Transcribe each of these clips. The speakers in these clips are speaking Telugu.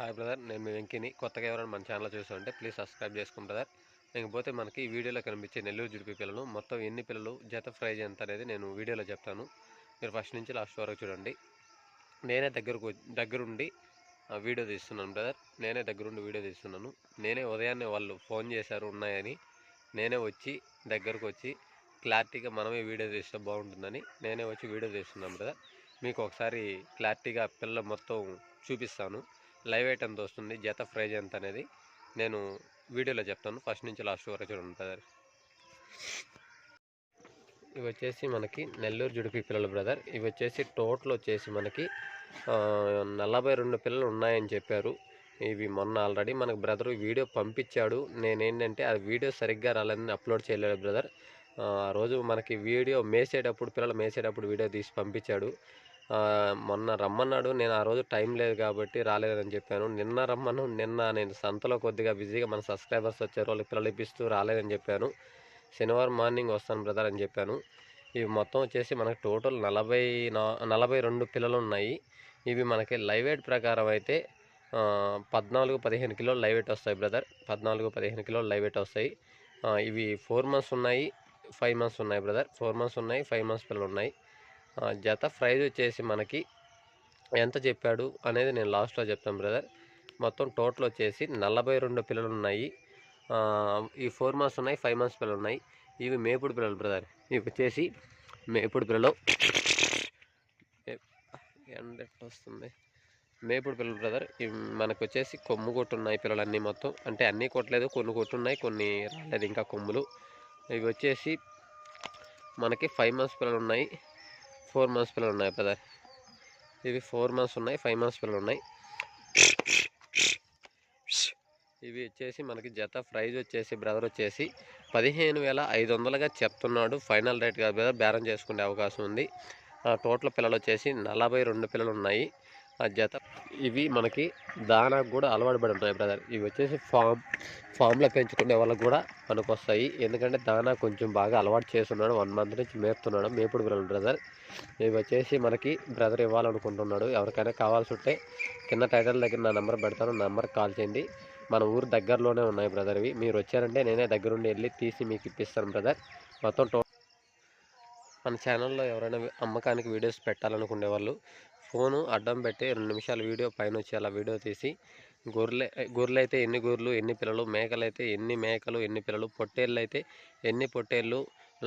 హాయ్ బ్రదర్ నేను మీ వెంకిని. కొత్తగా ఎవరైనా మన ఛానల్ చూస్తుంటే ప్లీజ్ సబ్స్క్రైబ్ చేసుకోండి బ్రదర్. ఇకపోతే మనకి ఈ వీడియోలో కనిపించే నెల్లూరు జుడిపి పిల్లలు మొత్తం ఎన్ని పిల్లలు జత ప్రైజ్ ఎంత అనేది నేను వీడియోలో చెప్తాను. మీరు ఫస్ట్ నుంచి లాస్ట్ వరకు చూడండి. నేనే దగ్గరకు దగ్గరుండి వీడియో తీస్తున్నాను బ్రదర్. నేనే దగ్గరుండి వీడియో తీస్తున్నాను. నేనే ఉదయాన్నే వాళ్ళు ఫోన్ చేశారు ఉన్నాయని నేనే వచ్చి దగ్గరకు వచ్చి క్లారిటీగా మనమే వీడియో తీస్తే బాగుంటుందని నేనే వచ్చి వీడియో తీస్తున్నాను బ్రదర్. మీకు ఒకసారి క్లారిటీగా పిల్లలు మొత్తం చూపిస్తాను. లైవ్ వెయిట్ ఎంత వస్తుంది? జత ప్రైజ్ ఎంత అనేది నేను వీడియోలో చెప్తాను. ఫస్ట్ నుంచి లాస్ట్ వరకు చూడండి బ్రదర్. ఇవి వచ్చేసి మనకి నెల్లూరు జుడిపి పిల్లలు బ్రదర్. ఇవి వచ్చేసి టోటల్ వచ్చేసి మనకి నలభై రెండు పిల్లలు ఉన్నాయని చెప్పారు. ఇవి మొన్న ఆల్రెడీ మనకు బ్రదర్ వీడియో పంపించాడు. నేనేంటంటే ఆ వీడియో సరిగ్గా రాలేదని అప్లోడ్ చేయలేదు బ్రదర్. ఆ రోజు మనకి వీడియో మేసేటప్పుడు పిల్లలు మేసేటప్పుడు వీడియో తీసి పంపించాడు. మొన్న రమ్మన్నాడు. నేను ఆ రోజు టైం లేదు కాబట్టి రాలేదని చెప్పాను. నిన్న రమ్మను నిన్న నేను సంతలో కొద్దిగా బిజీగా మన సబ్స్క్రైబర్స్ వచ్చారు. వాళ్ళకి పిల్లలు ఇప్పిస్తూ రాలేదని చెప్పాను. శనివారం మార్నింగ్ వస్తాను బ్రదర్ అని చెప్పాను. ఇవి మొత్తం వచ్చేసి మనకు టోటల్ నలభై నలభై రెండు పిల్లలు ఉన్నాయి ఇవి మనకి లైవ్ ఎయిట్ ప్రకారం అయితే పద్నాలుగు పదిహేను కిలోలు లైవ్ ఎయిట్ వస్తాయి బ్రదర్. పద్నాలుగు పదిహేను కిలోలు లైవ్ ఎయిట్ వస్తాయి. ఇవి ఫోర్ మంత్స్ ఉన్నాయి ఫైవ్ మంత్స్ ఉన్నాయి బ్రదర్. ఫోర్ మంత్స్ ఉన్నాయి ఫైవ్ మంత్స్ పిల్లలు ఉన్నాయి జత ప్రైజ్ వచ్చేసి మనకి ఎంత చెప్పాడు అనేది నేను లాస్ట్లో చెప్తాను బ్రదర్. మొత్తం టోటల్ వచ్చేసి నలభై రెండు పిల్లలు ఉన్నాయి. ఈ ఫోర్ మంత్స్ ఉన్నాయి ఫైవ్ మంత్స్ పిల్లలు ఉన్నాయి. ఇవి మేపుడు పిల్లలు బ్రదర్. ఇవి వచ్చేసి మేపుడు పిల్లలు. ఎండెట్ వస్తుంది? మేపుడు పిల్లలు బ్రదర్. ఇవి మనకు వచ్చేసి కొమ్ము కొట్టున్నాయి పిల్లలు అన్నీ మొత్తం. అంటే అన్నీ కొట్టలేదు కొన్ని కొట్టున్నాయి కొన్ని రాలేదు ఇంకా కొమ్ములు. ఇవి వచ్చేసి మనకి ఫైవ్ మంత్స్ పిల్లలు ఉన్నాయి. ఫోర్ మంత్స్ పిల్లలు ఉన్నాయి పెద్ద. ఇవి ఫోర్ మంత్స్ ఉన్నాయి ఫైవ్ మంత్స్ పిల్లలు ఉన్నాయి. ఇవి వచ్చేసి మనకి జత ప్రైజ్ వచ్చేసి బ్రదర్ వచ్చేసి పదిహేను వేల ఐదు వందలుగా చెప్తున్నాడు. ఫైనల్ రేట్ కాదు బ్రదర్ బేరం చేసుకునే అవకాశం ఉంది. ఆ టోటల్ పిల్లలు వచ్చేసి నలభై రెండు పిల్లలు ఉన్నాయి. ఆ ఇవి మనకి దానాకు కూడా అలవాటు పడి ఉన్నాయి బ్రదర్. ఇవి వచ్చేసి ఫామ్ ఫామ్లో పెంచుకునే వాళ్ళకి కూడా పనికొస్తాయి. ఎందుకంటే దానా కొంచెం బాగా అలవాటు చేస్తున్నాడు. వన్ మంత్ నుంచి మేపుతున్నాడు. మేపుడు పిల్లలు బ్రదర్. ఇవి వచ్చేసి మనకి బ్రదర్ ఇవ్వాలనుకుంటున్నాడు. ఎవరికైనా కావాల్సి ఉంటే కింద టైటిల్ దగ్గర నా నెంబర్ పెడతాను. నెంబర్కి కాల్ చేయండి. మన ఊరు దగ్గరలోనే ఉన్నాయి బ్రదర్ ఇవి. మీరు వచ్చారంటే నేనే దగ్గరుండి వెళ్ళి తీసి మీకు ఇప్పిస్తాను బ్రదర్. మొత్తం టో మన ఛానల్లో ఎవరైనా అమ్మకానికి వీడియోస్ పెట్టాలనుకునే వాళ్ళు ఫోను అడ్డం పెట్టి రెండు నిమిషాల వీడియో పైన వచ్చి అలా వీడియో తీసి గొర్రెలు గొర్రెలు అయితే ఎన్ని గొర్రెలు ఎన్ని పిల్లలు మేకలు అయితే ఎన్ని మేకలు ఎన్ని పిల్లలు పొట్టేళ్ళు అయితే ఎన్ని పొట్టేళ్ళు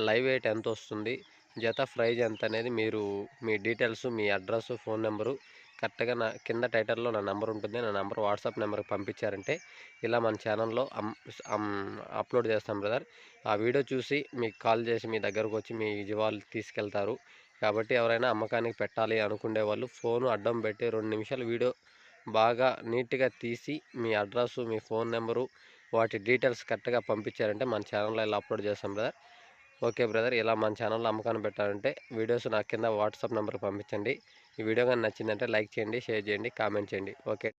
లైవ్ వెయిట్ ఎంత వస్తుంది జత ప్రైజ్ ఎంత అనేది మీరు మీ డీటెయిల్స్ మీ అడ్రస్ ఫోన్ నెంబరు కరెక్ట్గా నా కింద టైటిల్లో నా నెంబర్ ఉంటుంది నా నెంబర్ వాట్సాప్ నెంబర్కి పంపించారంటే ఇలా మన ఛానల్లో అమ్ అప్లోడ్ చేస్తాం బ్రదర్. ఆ వీడియో చూసి మీకు కాల్ చేసి మీ దగ్గరకు వచ్చి మీ జీవాలు తీసుకెళ్తారు. కాబట్టి ఎవరైనా అమ్మకానికి పెట్టాలి అనుకునే వాళ్ళు ఫోన్ అడ్డం పెట్టి రెండు నిమిషాలు వీడియో బాగా నీట్గా తీసి మీ అడ్రస్ మీ ఫోన్ నెంబరు వాటి డీటెయిల్స్ కరెక్ట్గా పంపించారంటే మన ఛానల్లో ఇలా అప్లోడ్ చేస్తాం బ్రదర్. ఓకే బ్రదర్ ఇలా మన ఛానల్లో అమ్మకాన్ని పెట్టాలంటే వీడియోస్ నా కింద వాట్సాప్ నెంబర్కి పంపించండి. ఈ వీడియో కానీ నచ్చిందంటే లైక్ చేయండి షేర్ చేయండి కామెంట్ చేయండి. ఓకే.